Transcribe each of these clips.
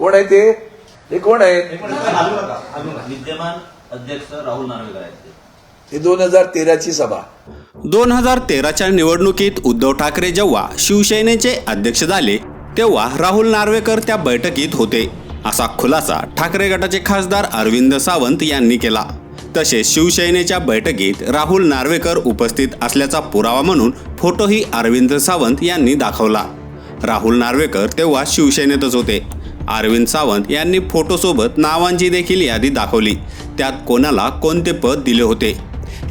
कोण आहे ते? हे कोण आहेत विद्यमान अध्यक्ष राहुल नार्वेकर आहेत ते. हे दोन हजार तेराची सभा. दोन हजार तेराच्या निवडणुकीत उद्धव ठाकरे जेव्हा शिवसेनेचे अध्यक्ष झाले तेव्हा राहुल नार्वेकर त्या बैठकीत होते. असा खुलासा ठाकरे गटाचे खासदार अरविंद सावंत यांनी केला. तसेच शिवसेनेच्या बैठकीत राहुल नार्वेकर उपस्थित असल्याचा पुरावा म्हणून फोटोही अरविंद सावंत यांनी दाखवला. राहुल नार्वेकर तेव्हा शिवसेनेतच होते. अरविंद सावंत यांनी फोटोसोबत नावांची देखील यादी दाखवली. त्यात कोणाला कोणते पद दिले होते?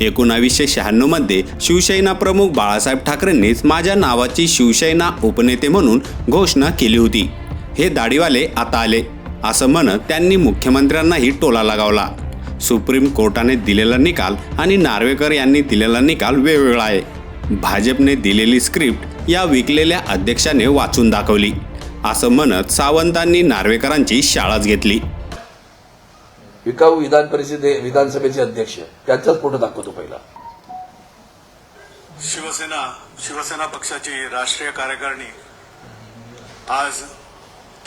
एकोणावीसशे शहाण्णवमध्ये शिवसेना प्रमुख बाळासाहेब ठाकरेंनीच माझ्या नावाची शिवसेना उपनेते म्हणून घोषणा केली होती. हे दाढीवाले आता आले. असं म्हणत त्यांनी मुख्यमंत्र्यांनाही टोला लगावला. सुप्रीम कोर्टाने दिलेला निकाल आणि नार्वेकर यांनी दिलेला निकाल वेगवेगळा आहे. भाजपने दिलेली स्क्रिप्ट या विकलेल्या अध्यक्षाने वाचून दाखवली. असं म्हणत सावंतांनी नार्वेकरांची शाळाच घेतली. विकाऊ विधान परिषदे विधानसभेचे अध्यक्ष त्यांचाच फोटो दाखवतो पहिला. शिवसेना शिवसेना पक्षाची राष्ट्रीय कार्यकारिणी आज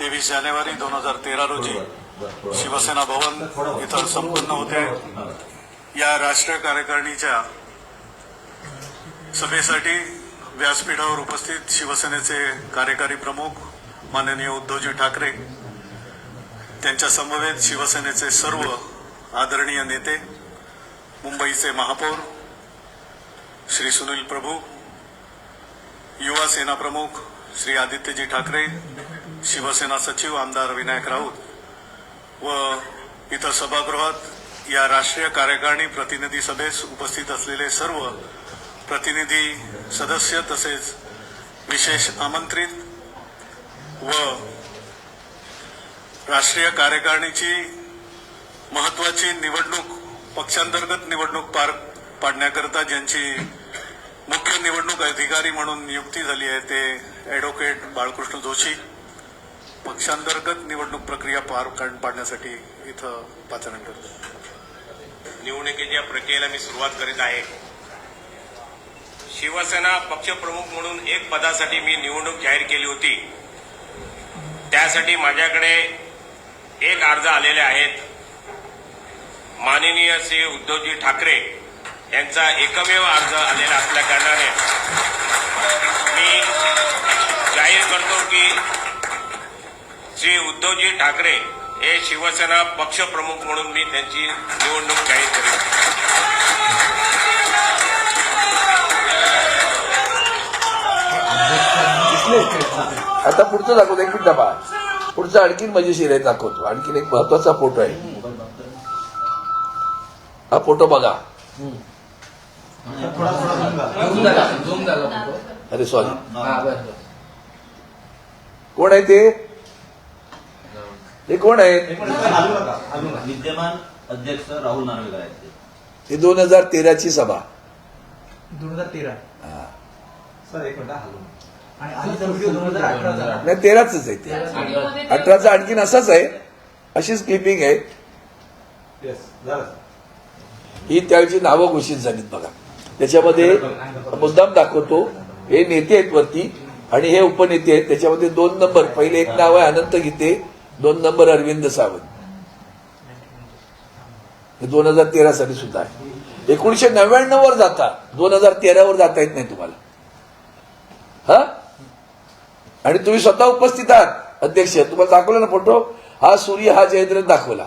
तेवीस जानेवारी दोन हजार तेरा रोजी शिवसेना भवन इथं संपन्न होते. या राष्ट्रीय कार्यकारिणीच्या सभेसाठी व्यासपीठावर उपस्थित शिवसेनेचे कार्यकारी प्रमुख माननीय उद्धवजी ठाकरे त्यांच्या समवेत शिवसेनेचे सर्व आदरणीय नेते मुंबईचे महापौर श्री सुनील प्रभू युवा सेना प्रमुख श्री आदित्यजी ठाकरे शिवसेना सचिव आमदार विनायक राऊत व इथं सभागृहात या राष्ट्रीय कार्यकारिणी प्रतिनिधी सभेस उपस्थित असलेले सर्व प्रतिनिधी सदस्य तसेच विशेष आमंत्रित व राष्ट्रीय कार्यकारिणीची महत्वाची निवडणूक पक्षांतर्गत निवडणूक पार पाडण्याकरता ज्यांची मुख्य निवडणूक अधिकारी म्हणून नियुक्ती झाली आहे ते ॲडव्होकेट बाळकृष्ण जोशी पक्षांतर्गत निवडणूक प्रक्रिया पार पाडण्यासाठी इथं पाचारण करतो निवडणुकीच्या प्रक्रियेला मी सुरुवात करीत आहे. शिवसेना पक्षप्रमुख म्हणून एक पदासाठी मी निवडणूक जाहीर केली होती. त्यासाठी माझ्याकडे एक अर्ज आलेले आहेत. माननीय श्री उद्धवजी ठाकरे यांचा एकमेव अर्ज आलेला असल्या कारणाने मी जाहीर करतो की श्री उद्धवजी ठाकरे हे शिवसेना पक्षप्रमुख म्हणून मी त्यांची निवडणूक जाहीर करेन. आता पुढचं दाखवतो एक मिनिट बा पुढचं आणखीन मजेशीर आहे दाखवतो. आणखीन एक महत्त्वाचा फोटो आहे. हा फोटो बघा. अरे सॉरी कोण आहे ते? हे कोण आहेत विद्यमान अध्यक्ष राहुल नार्वेकर आहेत ते. हे दोन हजार तेराची सभा. दोन हजार तेरा. हा. सर एक मिनिट हलवून नाही तेराच आहे ते. अठराचा आणखीन असाच आहे. अशीच क्लिपिंग आहे. ही त्यावेळची नावं घोषित झालीत बघा. त्याच्यामध्ये मुद्दाम दाखवतो. हे नेते आहेत वरती आणि हे उपनेते आहेत. त्याच्यामध्ये दोन नंबर. पहिले एक नाव आहे अनंत गीते. दोन नंबर अरविंद सावंत. हे दोन हजार तेरा साली सुद्धा आहे. एकोणीशे नव्याण्णव वर जाता. दोन हजार तेरा वर जाता येत नाही तुम्हाला. हा? आणि तुम्ही स्वतः उपस्थित आहात. अध्यक्ष तुम्हाला दाखवला ना फोटो हा सूर्य हा जयद्रथ दाखवला.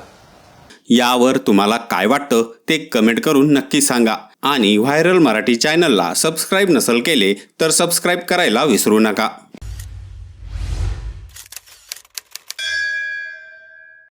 यावर तुम्हाला काय वाटतं ते कमेंट करून नक्की सांगा. आणि व्हायरल मराठी चॅनलला सबस्क्राईब नसल केले तर सबस्क्राईब करायला विसरू नका.